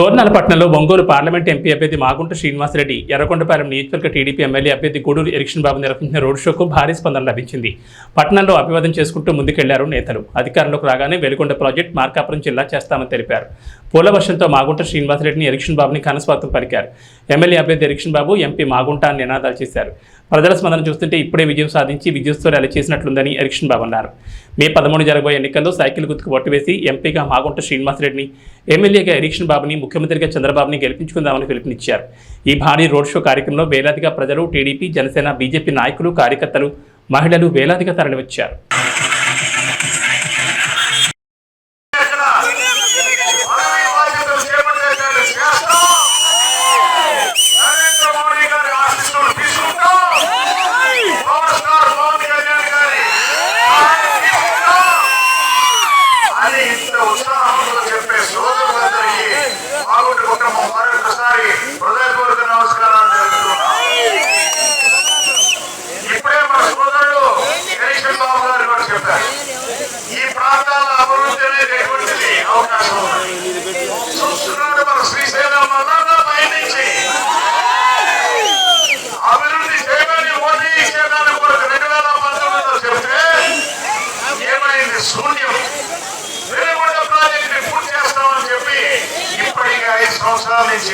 దోర్నాలపట్నంలో Ongole parliament MP అభ్యర్థి మాగుంట శ్రీనివాసరెడ్డి ఎర్రకొండపాలెం నియోజకవర్గ TDP MLA అభ్యర్థి గూడూరు ఎరిక్షన్ బాబు నిర్వహించిన రోడ్ షోకు భారీ స్పందన లభించింది. పట్టణంలో అభివాదం చేసుకుంటూ ముందుకెళ్ళారు నేతలు. అధికారంలోకి రాగానే వెలుగొండ ప్రాజెక్ట్ మార్కాపురం జిల్లా చేస్తామని తెలిపారు. పూల వర్షంతో మాగుంట శ్రీనివాసరెడ్డిని ఎరిక్షన్ బాబుని ఘనస్వాగతం పలికారు. ఎమ్మెల్యే అభ్యర్థి ఎరిక్షన్ బాబు ఎంపీ మాగుంట అని నినాదాలు చేశారు. ప్రజల స్పందన చూస్తుంటే ఇప్పుడే విజయం సాధించి విద్యుత్తో ర్యాలీ చేసినట్లుందని ఎరిక్షన్ బాబు అన్నారు. మే పదమూడు జరగబోయే ఎన్నికల్లో సైకిల్ గుర్తుకు ఓటు వేసి ఎంపీగా మాగుంట శ్రీనివాసరెడ్డిని ఎమ్మెల్యేగా ఎరిక్షన్ బాబుని ముఖ్యమంత్రిగా చంద్రబాబుని గెలిపించుకుందామని పిలుపునిచ్చారు. ఈ భారీ రోడ్ షో కార్యక్రమంలో వేలాదిగా ప్రజలు టీడీపీ జనసేన బీజేపీ నాయకులు కార్యకర్తలు మహిళలు వేలాదిగా తరలివచ్చారు. అని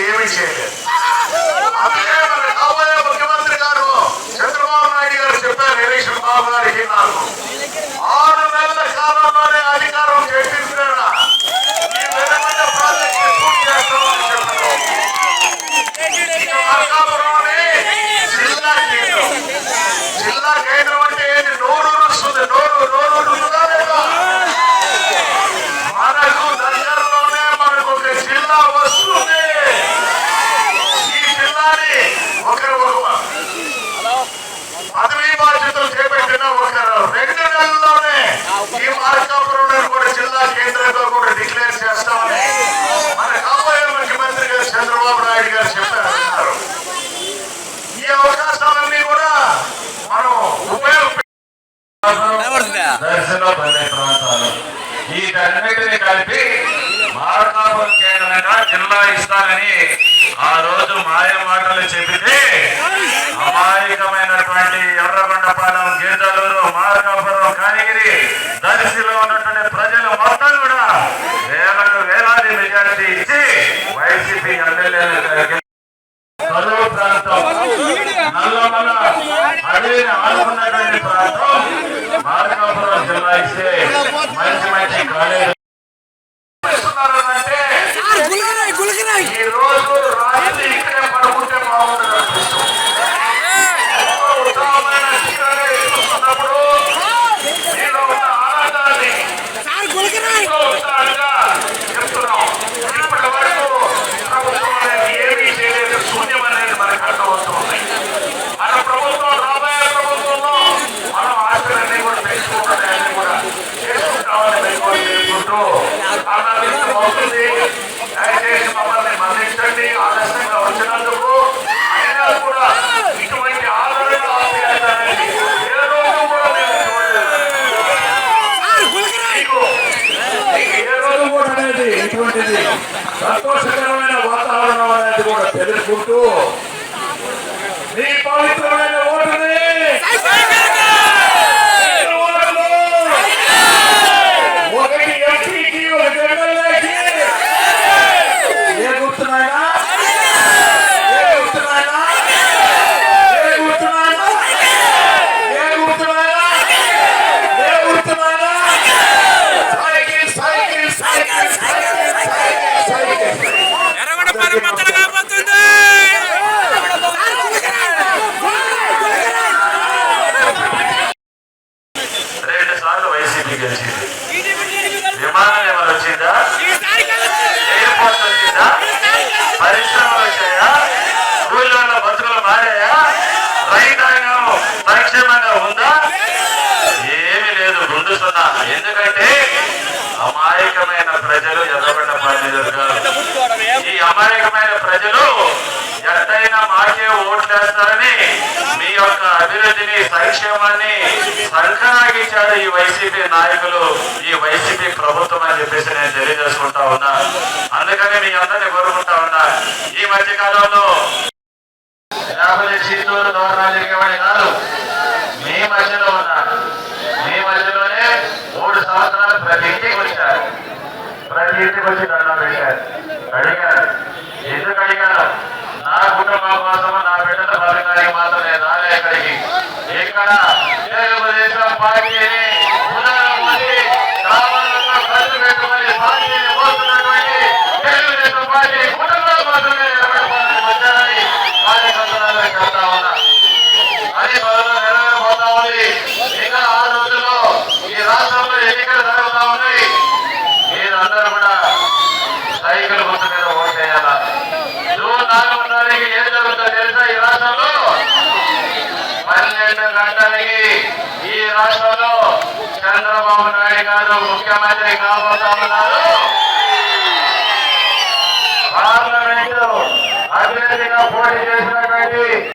ఏమీ చేయలేదు అందుకే మన కాబోయే ముఖ్యమంత్రి గారు చంద్రబాబు నాయుడు గారు చెప్పారు ఎలక్షన్ బాబు గారికి నాకు ఆరు ఈ మార్కాపురం కూడా జిల్లా కేంద్రంగా కూడా డిక్లేర్ చేస్తామని మన కాబోయే ముఖ్యమంత్రి గారు చంద్రబాబు నాయుడు గారు చెప్పారు. ఈ అవకాశాలన్నీ కూడా మనం దర్శన పల్లె ప్రాంతాలు. వీటన్నిటిని కలిపి మార్కాపురం కేంద్రంగా జిల్లా ఇస్తానని ఆ రోజు మాయ మాటలు చెప్పితే అమాయకమైనటువంటి ఎర్రగొండపాలెం మార్కాపురం కానిగిరి దర్శిలో ఉన్నటువంటి ప్రజలు మొత్తం కూడా వేలకు వేలాది మెజార్టీ ఇచ్చి వైసీపీ ఎమ్మెల్యేలు కరువు ప్రాంతం. నల్లమల అడవిని ఆడుకున్నటువంటి ప్రాంతం. మార్కాపురం జిల్లా ఇస్తే మంచి మంచి కాలేజీ நீ பவித்திரமான ஓடுது సార్లు వైసీపీ విమానం ఏమైనా వచ్చిందా? ఎయిర్పోర్ట్ వచ్చిందా? పరిశ్రమలు వచ్చాయా? స్కూళ్ళలో బతుకులు మారాయా? రైతాంగం సంక్షేమంగా ఉందా? ఏమీ లేదు గుండు సున్నా. ఎందుకంటే అమాయకమైన ప్రజలు ఎర్రగొండ నియోజకవర్గాలు ఈ అమాయకమైన ప్రజలు ఎట్టయినా మాకే ఓట్లేస్తారని మీ యొక్క అభివృద్ధిని సంక్షేమాన్ని సంకనాగించారు ఈ వైసీపీ నాయకులు ఈ వైసీపీ ప్రభుత్వం అని చెప్పేసి నేను తెలియజేసుకుంటా ఉన్నా. అందుకని మీ అందరినీ కోరుకుంటా ఉన్నా. ఈ మధ్య కాలంలో యాభై సీట్ల జరిగేవాడి కాదు మీ మధ్యలో ఉన్నా మీ మధ్యలోనే మూడు సంవత్సరాలు ప్రతి ఇంటికి వచ్చారు. ప్రతి ఇంటికి వచ్చి దండం పెట్టారు. అడిగారు. బిడ్డల బతకానికి మాత్రమే రాలే ఇక్కడికి ఇక్కడ తెలుగుదేశం పార్టీని పునరుద్ధరించి గ్రామాలలో ఖర్చు పెట్టుకొని పార్టీని మోస్తున్నటువంటి తెలుగుదేశం పార్టీ కుటుంబాల మాత్రమే చంద్రబాబు నాయుడు గారు ముఖ్యమంత్రి కాబోతా ఉన్నారు పార్లమెంటు అభ్యర్థిగా పోటీ చేసినటువంటి